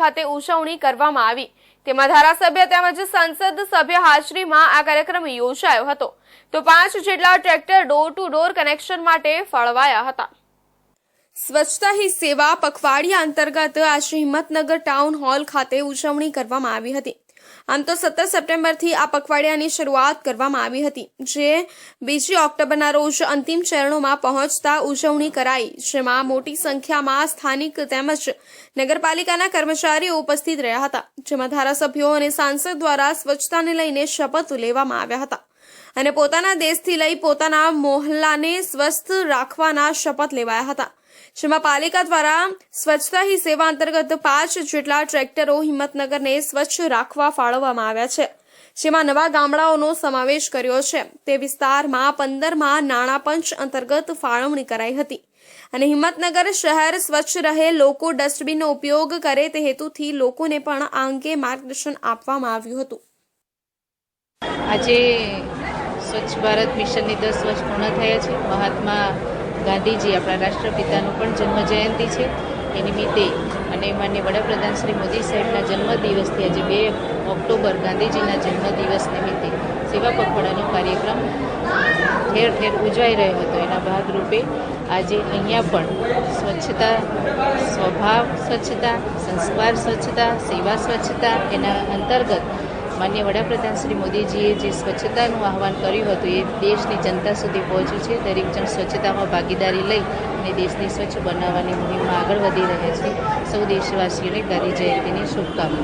ખાતે ઉજવણી કરવામાં આવી. તેમાં ધારાસભ્ય તેમજ સંસદ સભ્ય હાજરીમાં આ કાર્યક્રમ યોજાયો હતો. તો પાંચ જેટલા tractor door to door connection માટે ફળવાયા હતા. સ્વચ્છતા હી સેવા પખવાડિયા અંતર્ગત આજે હિંમતનગર ટાઉન હોલ ખાતે ઉજવણી કરવામાં આવી હતી. આમ તો સત્તર સપ્ટેમ્બરથી આ પખવાડિયાની શરૂઆત કરવામાં આવી હતી, જે બીજી ઓક્ટોબરના રોજ અંતિમ ચરણોમાં પહોંચતા ઉજવણી કરાઈ, જેમાં મોટી સંખ્યામાં સ્થાનિક તેમજ નગરપાલિકાના કર્મચારીઓ ઉપસ્થિત રહ્યા હતા, જેમાં ધારાસભ્યો અને સાંસદ દ્વારા સ્વચ્છતાને લઈને શપથ લેવામાં આવ્યા હતા અને પોતાના દેશથી લઈ પોતાના મોહલ્લાને સ્વસ્થ રાખવાના શપથ લેવાયા હતા. જેમાં પાલિકા દ્વારા સ્વચ્છતા હી સેવા અંતર્ગત પાંચ જેટલા ટ્રેક્ટરો હિંમતનગરને સ્વચ્છ રાખવા ફાળવવામાં આવ્યા છે. જેમાં નવા ગામડાઓનો સમાવેશ કર્યો છે. તે વિસ્તારમાં પંદરમાં નાણાં પંચ અંતર્ગત ફાળવણી કરાઈ હતી. અને હિંમતનગર શહેર સ્વચ્છ રહે લોકો ડસ્ટબિનનો ઉપયોગ કરે તે હેતુથી લોકોને પણ આ અંગે માર્ગદર્શન આપવામાં આવ્યું હતું. આજે સ્વચ્છ ભારત મિશનની દસ વર્ષ પૂર્ણ થયા છે. મહાત્મા ગાંધીજી આપણા રાષ્ટ્રપિતાનું પણ જન્મ જયંતિ છે. એ નિમિત્તે અને માન્ય વડાપ્રધાન શ્રી મોદી સાહેબના જન્મદિવસથી આજે બે ઓક્ટોબર ગાંધીજીના જન્મદિવસ નિમિત્તે સેવા પખવાડાનો કાર્યક્રમ ઠેર ઠેર ઉજવાઈ રહ્યો હતો. એના ભાગરૂપે આજે અહીંયા પણ સ્વચ્છતા, સ્વભાવ સ્વચ્છતા, સંસ્કાર સ્વચ્છતા, સેવા સ્વચ્છતા એના અંતર્ગત માન્ય વડાપ્રધાન શ્રી મોદીજીએ જે સ્વચ્છતાનું આહવાન કર્યું હતું, એ દેશની જનતા સુધી પહોંચ્યું છે. દરેક જણ સ્વચ્છતામાં ભાગીદારી લઈ અને દેશને સ્વચ્છ બનાવવાની મુહિમમાં આગળ વધી રહ્યા છે. સૌ દેશવાસીઓને ગાંધી જયંતિની શુભકામના.